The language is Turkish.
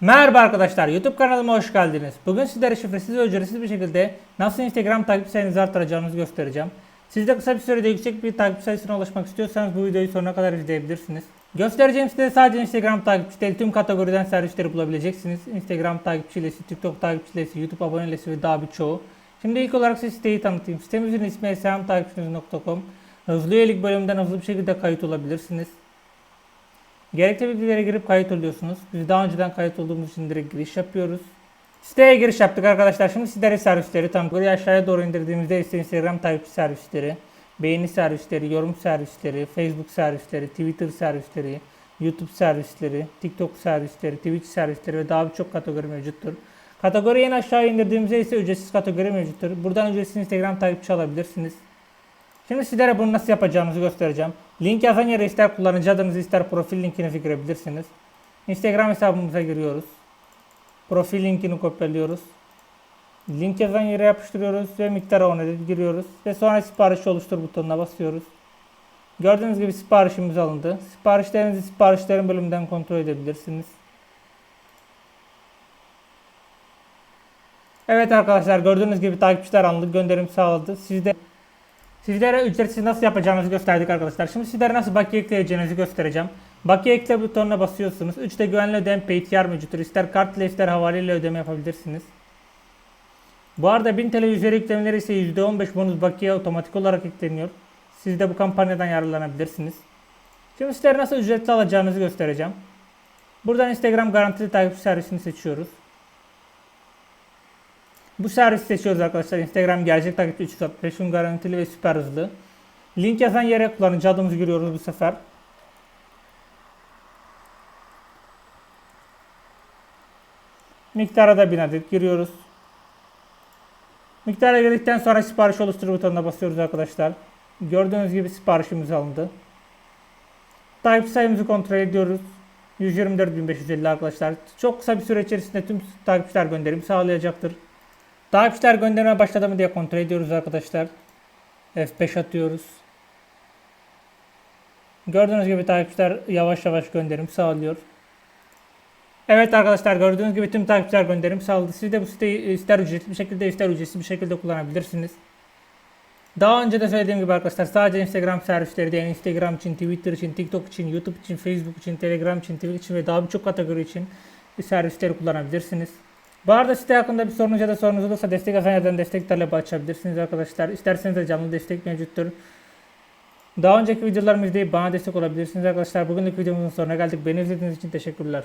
Merhaba arkadaşlar, YouTube kanalıma hoş geldiniz. Bugün sizlere şifresiz ve ücretsiz bir şekilde nasıl Instagram takip sayınızı arttıracağınızı göstereceğim. Siz de kısa bir sürede yüksek bir takip sayısına ulaşmak istiyorsanız bu videoyu sonuna kadar izleyebilirsiniz. Göstereceğim sitede sadece Instagram takipçi değil tüm kategoriden servisleri bulabileceksiniz. Instagram takipçilesi, TikTok takipçilesi, YouTube abonelesi ve daha birçoğu. Şimdi ilk olarak size siteyi tanıtayım. Sitemizin ismi smtakipçiniz.com. Hızlı üyelik bölümünden hızlı bir şekilde kayıt olabilirsiniz. Gerekli bilgilere girip kayıt oluyorsunuz. Biz daha önceden kayıt olduğumuz için direkt giriş yapıyoruz. Siteye giriş yaptık arkadaşlar. Şimdi sizlere servisleri tam buraya aşağıya doğru indirdiğimizde ise Instagram takipçi servisleri, beğeni servisleri, yorum servisleri, Facebook servisleri, Twitter servisleri, YouTube servisleri, TikTok servisleri, Twitch servisleri ve daha birçok kategori mevcuttur. Kategoriyi en aşağı indirdiğimizde ise ücretsiz kategori mevcuttur. Buradan ücretsiz Instagram takipçi alabilirsiniz. Şimdi sizlere bunu nasıl yapacağımızı göstereceğim. Link yazan yere ister kullanıcı adınızı ister profil linkinizi girebilirsiniz. Instagram hesabımıza giriyoruz. Profil linkini kopyalıyoruz. Link yazan yere yapıştırıyoruz ve miktara on edit giriyoruz. Ve sonra sipariş oluştur butonuna basıyoruz. Gördüğünüz gibi siparişimiz alındı. Siparişlerinizi siparişlerin bölümünden kontrol edebilirsiniz. Evet arkadaşlar gördüğünüz gibi takipçiler anlık gönderim sağladı. Siz de Sizlere ücretsiz nasıl yapacağınızı gösterdik arkadaşlar. Şimdi sizlere nasıl bakiye ekleyeceğinizi göstereceğim. Bakiye ekle butonuna basıyorsunuz. 3'te güvenli ödeme PayTR mevcuttur. İster kart ile ister havaleyle ödeme yapabilirsiniz. Bu arada 1000 TL üzeri yüklemeleri ise %15 bonus bakiye otomatik olarak ekleniyor. Siz de bu kampanyadan yararlanabilirsiniz. Şimdi sizlere nasıl ücretli alacağınızı göstereceğim. Buradan Instagram garantili takip servisini seçiyoruz. Bu servisi seçiyoruz arkadaşlar. Instagram gerçek takipçi 365 gün garantili ve süper hızlı. Link yazan yere kullanıcı adımızı giriyoruz bu sefer. Miktara da 1000 adet giriyoruz. Miktara girdikten sonra sipariş oluştur butonuna basıyoruz arkadaşlar. Gördüğünüz gibi siparişimiz alındı. Takip sayımızı kontrol ediyoruz. 124.550 arkadaşlar. Çok kısa bir süre içerisinde tüm takipçiler gönderim sağlayacaktır. Takipçiler gönderme başladı mı diye kontrol ediyoruz arkadaşlar. F5 atıyoruz. Gördüğünüz gibi takipçiler yavaş yavaş gönderim sağlıyor. Evet arkadaşlar gördüğünüz gibi tüm takipçiler gönderim sağladı. Siz de bu siteyi ister ücretli bir şekilde ister ücretsiz bir şekilde kullanabilirsiniz. Daha önce de söylediğim gibi arkadaşlar sadece Instagram servisleri değil Instagram için, Twitter için, TikTok için, YouTube için, Facebook için, Telegram için, Twitch için ve daha birçok kategori için servisleri kullanabilirsiniz. Bu arada site hakkında bir sorunuz ya da sorunuz olursa destek yazan destek talebi açabilirsiniz arkadaşlar. İsterseniz de canlı destek mevcuttur. Daha önceki videolarımı izleyip bana destek olabilirsiniz arkadaşlar. Bugünlük videomuzun sonuna geldik. Beni izlediğiniz için teşekkürler.